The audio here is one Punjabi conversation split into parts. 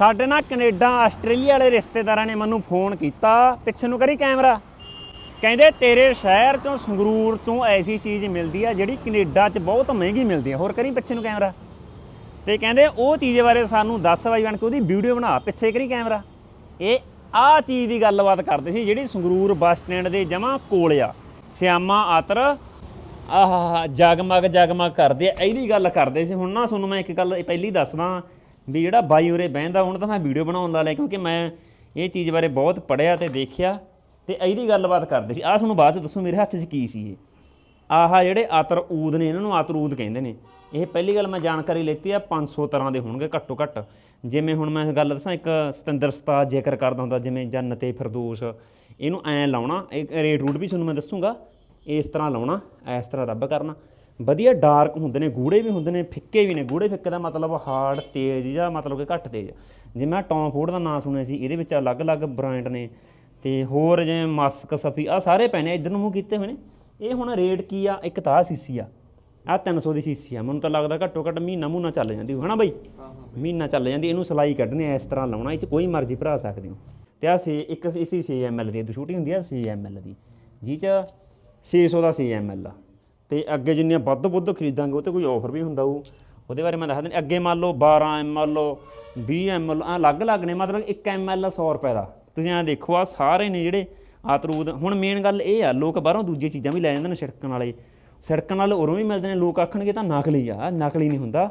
ਸਾਡੇ ਨਾਲ ਕੈਨੇਡਾ, ਆਸਟ੍ਰੇਲੀਆ ਵਾਲੇ ਰਿਸ਼ਤੇਦਾਰਾਂ ਨੇ ਮੈਨੂੰ ਫੋਨ ਕੀਤਾ, ਪਿੱਛੇ ਨੂੰ ਕਰੀ ਕੈਮਰਾ। ਕਹਿੰਦੇ, ਤੇਰੇ ਸ਼ਹਿਰ ਚੋਂ, ਸੰਗਰੂਰ ਚੋਂ ਐਸੀ ਚੀਜ਼ ਮਿਲਦੀ ਆ ਜਿਹੜੀ ਕੈਨੇਡਾ 'ਚ ਬਹੁਤ ਮਹਿੰਗੀ ਮਿਲਦੀ ਆ। ਹੋਰ ਕਰੀ ਪਿੱਛੇ ਨੂੰ ਕੈਮਰਾ। ਤੇ ਕਹਿੰਦੇ, ਉਹ ਚੀਜ਼ ਬਾਰੇ ਸਾਨੂੰ ਦੱਸ ਬਾਈ ਬਣ ਕੇ ਉਹਦੀ ਵੀਡੀਓ ਬਣਾ, ਪਿੱਛੇ ਕਰੀ ਕੈਮਰਾ। ਇਹ ਆਹ ਚੀਜ਼ ਦੀ ਗੱਲਬਾਤ ਕਰਦੇ ਸੀ ਜਿਹੜੀ ਸੰਗਰੂਰ ਬੱਸ ਸਟੈਂਡ ਦੇ ਜਮਾ ਕੋਲ ਆ। ਸਿਆਮਾ ਆਤਰ, ਆਹ ਜਗਮਗ ਜਗਮਗ ਕਰਦੇ ਆ। ਇਹਦੀ ਗੱਲ ਕਰਦੇ ਸੀ। ਹੁਣ ਨਾ ਤੁਹਾਨੂੰ ਮੈਂ ਇੱਕ ਗੱਲ ਪਹਿਲੀ ਦੱਸਦਾ। ਵੀ ਜਿਹੜਾ ਬਾਈ ਉਰੇ ਬਹਿੰਦਾ, ਹੁਣ ਤਾਂ ਮੈਂ ਵੀਡੀਓ ਬਣਾਉਣ ਲਾ ਲਿਆ ਕਿਉਂਕਿ ਮੈਂ ਇਹ ਚੀਜ਼ ਬਾਰੇ ਬਹੁਤ ਪੜਿਆ ਤੇ ਦੇਖਿਆ ਤੇ ਇਹਦੀ ਗੱਲਬਾਤ ਕਰਦੇ ਸੀ। ਆਹ ਤੁਹਾਨੂੰ ਬਾਅਦ ਚ ਦੱਸੋ, ਮੇਰੇ ਹੱਥ 'ਚ ਕੀ ਸੀ ਇਹ? ਆਹ ਜਿਹੜੇ ਆਤਰ ਊਦ ਨੇ, ਇਹਨਾਂ ਨੂੰ ਅਤਰਊਦ ਕਹਿੰਦੇ ਨੇ। ਇਹ ਪਹਿਲੀ ਗੱਲ ਮੈਂ ਜਾਣਕਾਰੀ ਲੈਤੀ ਆ 500 ਤਰ੍ਹਾਂ ਦੇ ਹੋਣਗੇ ਘੱਟੋ ਘੱਟ। ਜਿਵੇਂ ਹੁਣ ਮੈਂ ਗੱਲ ਦੱਸਾਂ, ਇੱਕ ਸਤਿੰਦਰ ਸਤਾਜ ਜ਼ਿਕਰ ਕਰਦਾ ਹੁੰਦਾ, ਜਿਵੇਂ ਜੰਨਤ ਤੇ ਫਿਰਦੌਸ, ਇਹਨੂੰ ਐਂ ਲਾਉਣਾ, ਇਹ ਰੇਟ ਰੂਟ ਵੀ ਤੁਹਾਨੂੰ ਮੈਂ ਦੱਸੂਗਾ, ਇਸ ਤਰ੍ਹਾਂ ਲਾਉਣਾ, ਇਸ ਤਰ੍ਹਾਂ ਰੱਬ ਕਰਨਾ। ਵਧੀਆ ਡਾਰਕ ਹੁੰਦੇ ਨੇ, ਗੂੜੇ ਵੀ ਹੁੰਦੇ ਨੇ, ਫਿੱਕੇ ਵੀ ਨੇ। ਗੂੜੇ ਫਿੱਕੇ ਦਾ ਮਤਲਬ ਹਾਰਡ ਤੇਜ਼ ਜਾਂ ਮਤਲਬ ਕਿ ਘੱਟ ਤੇਜ਼। ਜਿਵੇਂ ਮੈਂ ਟੌਮ ਫੋਰਡ ਦਾ ਨਾਮ ਸੁਣਿਆ ਸੀ, ਇਹਦੇ ਵਿੱਚ ਅਲੱਗ-ਅਲੱਗ ਬ੍ਰਾਂਡ ਨੇ। ਤੇ ਹੋਰ ਜਿਵੇਂ ਮਾਸਕ ਸਫੀ ਆ ਸਾਰੇ ਪੈਣੇ ਇਧਰ ਨੂੰ ਮੂੰਹ ਕੀਤੇ ਹੋਏ ਨੇ। ਇਹ ਹੁਣ ਰੇਟ ਕੀ ਆ? ਇੱਕ ਤਾਂ ਆਹ ਸੀਸੀ ਆ। ਆ 300 ਦੀ ਸੀਸੀ ਆ। ਮੈਨੂੰ ਤਾਂ ਲੱਗਦਾ ਘੱਟੋ ਘੱਟ ਮਹੀਨਾ ਮੂਨਾ ਚੱਲ ਜਾਂਦੀ ਹੋਣਾ ਬਾਈ? ਮਹੀਨਾ ਚੱਲ ਜਾਂਦੀ, ਇਹਨੂੰ ਸਲਾਈ ਕੱਢਣੀ ਐ ਇਸ ਤਰ੍ਹਾਂ ਲਾਉਣਾ, ਇਹ ਚ ਕੋਈ ਮਰਜ਼ੀ ਭਰਾ ਸਕਦੇ ਹੋ। ਤੇ ਆ ਸੀ ਇੱਕ ਇਸੀ 6 ml ਦੀ ਛੋਟੀ ਹੁੰਦੀ ਆ 6 ml ਦੀ। ਜੀ ਚ 600 ਦਾ 6 ml ਆ। ਤੇ ਅੱਗੇ ਜਿੰਨੀਆਂ ਵੱਧ ਵੱਧ ਖਰੀਦਾਂਗੇ, ਉਹ ਤੇ ਕੋਈ ਆਫਰ ਵੀ ਹੁੰਦਾ ਉਹ ਉਹਦੇ ਬਾਰੇ ਮੈਂ ਦੱਸ ਦਿੰਦਾ ਅੱਗੇ ਮੰਨ ਲਓ 12 ml 20 ml ਆ ਅਲੱਗ-ਅਲੱਗ ਨੇ, ਮਤਲਬ 1 ml 100 ਰੁਪਏ ਦਾ। ਤੁਸੀਂ ਐਂ ਦੇਖੋ ਆ ਸਾਰੇ ਨੇ ਜਿਹੜੇ ਆਤਰੂਦ, ਹੁਣ ਮੇਨ ਗੱਲ ਇਹ ਆ, ਲੋਕ ਬਾਹਰੋਂ ਦੂਜੀਆਂ ਚੀਜ਼ਾਂ ਵੀ ਲੈ ਜਾਂਦੇ ਨੇ ਛਿੜਕਣ ਵਾਲੇ। ਛਿੜਕਣ ਵਾਲੇ ਉਰੋਂ ਵੀ ਮਿਲਦੇ ਨੇ, ਲੋਕ ਆਖਣਗੇ ਤਾਂ ਨਕਲੀ ਆ ਨਕਲੀ ਨਹੀਂ ਹੁੰਦਾ।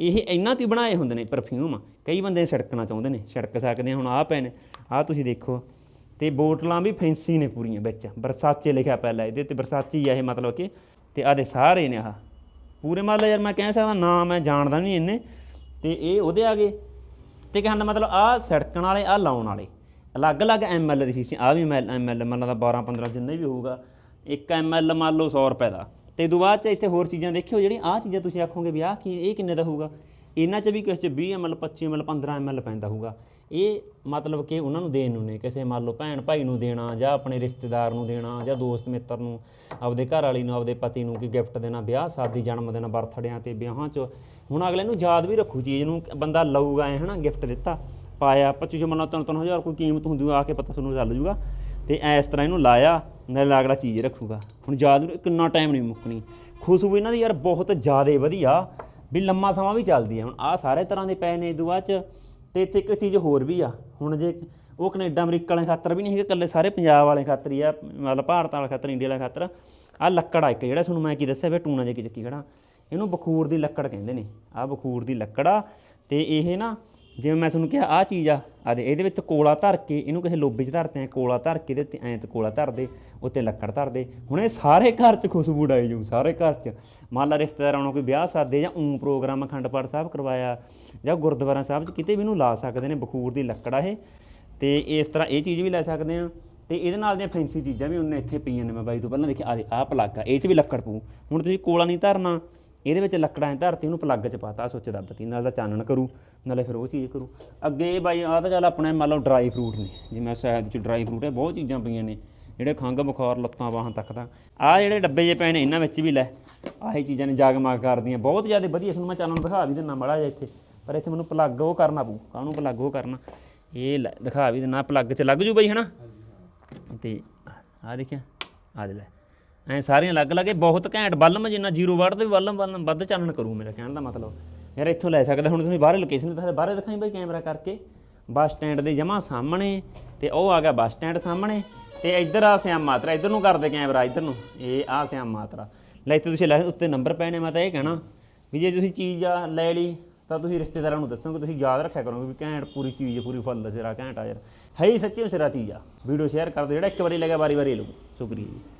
ਇਹ ਇਹਨਾਂ ਤੋਂ ਬਣਾਏ ਹੁੰਦੇ ਨੇ ਪਰਫਿਊਮ ਕਈ ਬੰਦੇ ਛਿੜਕਣਾ ਚਾਹੁੰਦੇ ਨੇ ਛਿੜਕ ਸਕਦੇ ਆ, ਹੁਣ ਆਹ ਪਏ ਨੇ ਆਹ ਤੁਸੀਂ ਦੇਖੋ। ਤੇ ਬੋਟਲਾਂ ਵੀ ਫੈਂਸੀ ਨੇ ਪੂਰੀਆਂ ਵਿੱਚ, ਬਰਸਾਚੇ ਲਿਖਿਆ ਪਹਿਲਾਂ ਇਹਦੇ ਤੇ ਬਰਸਾਚੀ ਆ ਇਹ ਮਤਲਬ ਕਿ। ਤੇ ਆਹ ਸਾਰੇ ਨੇ ਆਹ। ਪੂਰੇ ਮਤਲਬ ਯਾਰ ਮੈਂ ਕਹਿ ਸਕਦਾ ਨਾ ਮੈਂ ਜਾਣਦਾ ਨਹੀਂ ਇੰਨੇ। ਤੇ ਇਹ ਉਹਦੇ ਆ ਗਏ। ਤੇ ਕਹਿਣ ਦਾ ਮਤਲਬ ਆਹ ਸੜਕਣ ਵਾਲੇ, ਆਹ ਲਾਉਣ ਵਾਲੇ। ਅਲੱਗ-ਅਲੱਗ ਐਮਐਲ ਦੀ ਸੀ ਆ ਵੀ ਐਮਐਲ ਮੰਨ ਲਾ 12 15 ਜਿੰਨੇ ਵੀ ਹੋਊਗਾ। 1 ਐਮਐਲ ਮੰਨ ਲਓ 100 ਰੁਪਏ ਦਾ। ਤੇ ਤੋਂ ਬਾਅਦ ਚ ਇੱਥੇ ਹੋਰ ਚੀਜ਼ਾਂ ਦੇਖਿਓ ਜਿਹੜੀ ਆਹ ਚੀਜ਼ਾਂ ਤੁਸੀਂ ਆਖੋਗੇ ਵੀ ਆਹ ਕੀ, ਇਹ ਕਿੰਨੇ ਦਾ ਹੋਊਗਾ? ਇਹਨਾਂ ਚ ਵੀ ਕਿਸੇ ਚ 20 ਐਮਐਲ 25 ਐਮਐਲ 15 ਐਮਐਲ ਪੈਂਦਾ ਹੋਊਗਾ। ਇਹ ਮਤਲਬ ਕਿ ਉਹਨਾਂ ਨੂੰ ਦੇਣ ਨੂੰ ਨੇ, ਕਿਸੇ ਮੰਨ ਲਓ ਭੈਣ ਭਾਈ ਨੂੰ ਦੇਣਾ ਜਾਂ ਆਪਣੇ ਰਿਸ਼ਤੇਦਾਰ ਨੂੰ ਦੇਣਾ ਜਾਂ ਦੋਸਤ ਮਿੱਤਰ ਨੂੰ, ਆਪਦੇ ਘਰ ਵਾਲੀ ਨੂੰ, ਆਪਦੇ ਪਤੀ ਨੂੰ ਕੀ ਗਿਫਟ ਦੇਣਾ, ਵਿਆਹ, ਸ਼ਾਦੀ, ਜਨਮ ਦਿਨ, ਬਰਥਡਿਆਂ ਤੇ ਵਿਆਹਾਂ 'ਚ। ਹੁਣ ਅਗਲੇ ਨੂੰ ਯਾਦ ਵੀ ਰੱਖੂ, ਚੀਜ਼ ਨੂੰ ਬੰਦਾ ਲਊਗਾ ਐ, ਹਨਾ ਗਿਫਟ ਦਿੱਤਾ, ਪਾਇਆ 25 ਮੰਨ ਲਓ ਤਿੰਨ ਤਿੰਨ ਹਜ਼ਾਰ ਕੋਈ ਕੀਮਤ ਹੁੰਦੀ ਆ ਕੇ ਪਤਾ ਤੁਹਾਨੂੰ ਚੱਲ ਜੂਗਾ। ਤੇ ਐ ਇਸ ਤਰ੍ਹਾਂ ਇਹਨੂੰ ਲਾਇਆ, ਨਾਲੇ ਅਗਲਾ ਚੀਜ਼ ਰੱਖੂਗਾ। ਹੁਣ ਯਾਦ ਨੂੰ ਕਿੰਨਾ ਟਾਈਮ ਨਹੀਂ ਮੁੱਕਣੀ। ਖੁਸ਼ਬੂ ਇਹਨਾਂ ਦੀ ਯਾਰ ਬਹੁਤ ਜ਼ਿਆਦਾ ਵਧੀਆ। ਵੀ ਲੰਮਾ ਸਮਾਂ ਵੀ ਚੱਲਦੀ ਹੈ। ਹੁਣ ਆਹ ਸਾਰੇ ਤਰ੍ਹਾਂ ਦੇ ਪਏ ਨੇ ਦੁਆ ਚ, ਤੇ ਇੱਥੇ ਇੱਕ ਚੀਜ਼ ਹੋਰ ਵੀ ਆ। ਹੁਣ ਜੇ ਉਹ ਕੈਨੇਡਾ, ਅਮਰੀਕਾ ਵਾਲੇ ਖਾਤਰ ਵੀ ਨਹੀਂ ਹੈਗੇ, ਇਕੱਲੇ ਸਾਰੇ ਪੰਜਾਬ ਵਾਲੇ ਖਾਤਰ ਹੀ ਆ, ਮਤਲਬ ਭਾਰਤ ਵਾਲੇ ਖਾਤਰ, ਇੰਡੀਆ ਵਾਲੇ ਖਾਤਰ। ਆ ਲੱਕੜ ਆ ਇੱਕ, ਜਿਹੜਾ ਤੁਹਾਨੂੰ ਮੈਂ ਕੀ ਦੱਸਿਆ ਵੀ ਟੂਣਾ ਜੇ ਕੀ ਚੱਕੀ ਖੜਾ। ਇਹਨੂੰ ਬਖੂਰ ਦੀ ਲੱਕੜ ਕਹਿੰਦੇ ਨੇ। ਆ ਬਖੂਰ ਦੀ ਲੱਕੜ ਆ, ਤੇ ਇਹ ਨਾ ਜਿਵੇਂ ਮੈਂ ਤੁਹਾਨੂੰ ਕਿਹਾ ਆ ਚੀਜ਼ ਆ ਆ ਦੇ, ਇਹਦੇ ਵਿੱਚ ਕੋਲਾ ਧਰ ਕੇ, ਇਹਨੂੰ ਕਿਸੇ ਲੋਬੇ 'ਚ ਧਰਤੇ ਆ, ਕੋਲਾ ਧਰ ਕੇ ਇਹਦੇ ਤੇ ਐਂ ਤੇ ਕੋਲਾ ਧਰਦੇ, ਉੱਤੇ ਲੱਕੜ ਧਰਦੇ। ਹੁਣ ਇਹ ਸਾਰੇ ਘਰ 'ਚ ਖੁਸ਼ਬੂ ਡਾਈ ਜੂ ਸਾਰੇ ਘਰ 'ਚ। ਮੰਨ ਲਾ ਰਿਸ਼ਤੇਦਾਰਾਂ ਨੂੰ ਕੋਈ ਵਿਆਹ ਸਾਦੇ ਜਾਂ ਊਂ ਪ੍ਰੋਗਰਾਮ ਅਖੰਡ ਪਾਠ ਸਾਹਿਬ ਕਰਵਾਇਆ, ਜਾਂ ਗੁਰਦੁਆਰਾ ਸਾਹਿਬ 'ਚ ਕਿਤੇ ਵੀ ਇਹਨੂੰ ਲਾ ਸਕਦੇ ਨੇ, ਬਖੂਰ ਦੀ ਲੱਕੜ ਆ ਇਹ। ਤੇ ਇਸ ਤਰ੍ਹਾਂ ਇਹ ਚੀਜ਼ ਵੀ ਲੈ ਸਕਦੇ ਆ। ਤੇ ਇਹਦੇ ਨਾਲ ਦੀਆਂ ਫੈਂਸੀ ਚੀਜ਼ਾਂ ਵੀ ਉਹਨੇ ਇੱਥੇ ਪਈਆਂ ਨੇ, ਮੈਂ ਬਾਈ ਤੋਂ ਪਹਿਲਾਂ ਦੇਖਿਆ ਆ ਦੇ, ਆਹ ਪਲੱਗ, ਇਹ 'ਚ ਵੀ ਲੱਕੜ ਪਊ। ਹੁਣ ਤੁਸੀਂ ਕੋਲਾ ਨਹੀਂ ਧਰਨਾ ਇਹਦੇ ਵਿੱਚ ਲੱਕੜਾਂ ਧਰਤੀ ਉਹਨੂੰ ਪਲੱਗ 'ਚ ਪਾਤਾ ਸੁੱਚ ਦੱਬਤੀ ਨਾਲ ਦਾ ਚਾਨਣ ਕਰੂ ਨਾਲੇ ਫਿਰ ਉਹ ਚੀਜ਼ ਕਰੂ। ਅੱਗੇ ਇਹ ਬਾਈ ਆਹ ਤਾਂ ਚੱਲ ਆਪਣੇ ਮੰਨ ਲਓ ਡਰਾਈ ਫਰੂਟ ਨੇ ਜਿਵੇਂ ਸ਼ਾਇਦ ਚ ਡਰਾਈ ਫਰੂਟ ਹੈ ਬਹੁਤ ਚੀਜ਼ਾਂ ਪਈਆਂ ਨੇ ਜਿਹੜੇ ਖੰਘ ਬੁਖਾਰ ਲੱਤਾਂ ਬਾਹਾਂ ਤੱਕ ਦਾ। ਆਹ ਜਿਹੜੇ ਡੱਬੇ ਜੇ ਪਏ ਨੇ ਇਹਨਾਂ ਵਿੱਚ ਵੀ ਲੈ। ਆਹੀ ਚੀਜ਼ਾਂ ਨੇ ਜਗਮਗ ਕਰਦੀਆਂ ਬਹੁਤ ਜ਼ਿਆਦਾ ਵਧੀਆ। ਤੁਹਾਨੂੰ ਮੈਂ ਚਾਨਣ ਦਿਖਾ ਵੀ ਦਿੰਨਾ ਮੜਾ ਜਿਹਾ ਇੱਥੇ ਪਰ ਇੱਥੇ ਮੈਨੂੰ ਪਲੱਗ ਉਹ ਕਰਨਾ ਪਊ ਕਾਹਨੂੰ ਪਲੱਗ ਉਹ ਕਰਨਾ? ਇਹ ਲੈ, ਦਿਖਾ ਵੀ ਦਿੰਨਾ ਪਲੱਗ 'ਚ ਲੱਗ ਜੂ ਬਾਈ ਹਨਾ? ਤੇ ਆ ਦੇਖਿਆ ਆ ਦੇ ਲੈ। ਐ ਸਾਰੀਆਂ ਅਲੱਗ ਅਲੱਗ ਇਹ ਬਹੁਤ ਘੈਂਟ ਬਲਮ ਜਿੰਨਾ ਜ਼ੀਰੋ ਵਾਟ ਦੇ ਵੀ ਬਲਮ ਬਲਮ ਵੱਧ ਚਾਨਣ ਕਰੂ ਮੇਰਾ ਕਹਿਣ ਦਾ ਮਤਲਬ। ਯਾਰ ਇੱਥੋਂ ਲੈ ਸਕਦਾ, ਹੁਣ ਤੁਸੀਂ ਬਾਹਰ ਲੋਕੇਸ਼ਨ ਦਿਖਾ ਬਾਹਰ ਦਿਖਾਈ ਬਈ ਕੈਮਰਾ ਕਰਕੇ। ਬੱਸ ਸਟੈਂਡ ਦੇ ਜਮਾ ਸਾਹਮਣੇ ਤੇ ਉਹ ਆ ਗਿਆ ਬੱਸ ਸਟੈਂਡ ਸਾਹਮਣੇ ਤੇ ਇੱਧਰ ਆ ਸਿਆਮ ਮਾਤਰਾ, ਇੱਧਰ ਨੂੰ ਕਰਦੇ ਕੈਮਰਾ, ਇੱਧਰ ਨੂੰ। ਇਹ ਆ ਸਿਆਮ ਮਾਤਰਾ। ਲੈ ਇੱਥੇ ਤੁਸੀਂ ਲੈ ਉੱਤੇ ਨੰਬਰ ਪੈਣੇ ਮੈਂ ਤਾਂ ਇਹ ਕਹਿਣਾ ਵੀ ਜੇ ਤੁਸੀਂ ਚੀਜ਼ ਆ ਲੈ ਲਈ, ਤਾਂ ਤੁਸੀਂ ਰਿਸ਼ਤੇਦਾਰਾਂ ਨੂੰ ਦੱਸੋਗੇ, ਤੁਸੀਂ ਯਾਦ ਰੱਖਿਆ ਕਰੋਗੇ ਵੀ ਘੈਂਟ ਪੂਰੀ ਚੀਜ਼ ਹੈ ਪੂਰੀ ਫੁੱਲ ਸਿਰਾ, ਘੈਂਟ ਆ ਯਾਰ। ਹੈ ਹੀ ਸੱਚੀ ਸਿਰਾ ਚੀਜ਼ ਆ। ਵੀਡੀਓ ਸ਼ੇਅਰ ਕਰ ਦਿਓ, ਜਿਹੜਾ ਇੱਕ ਵਾਰੀ ਲੱਗਿਆ ਵਾਰੀ ਵਾਰੀ ਲਓ ਸ਼ੁਕਰੀਆ ਜੀ।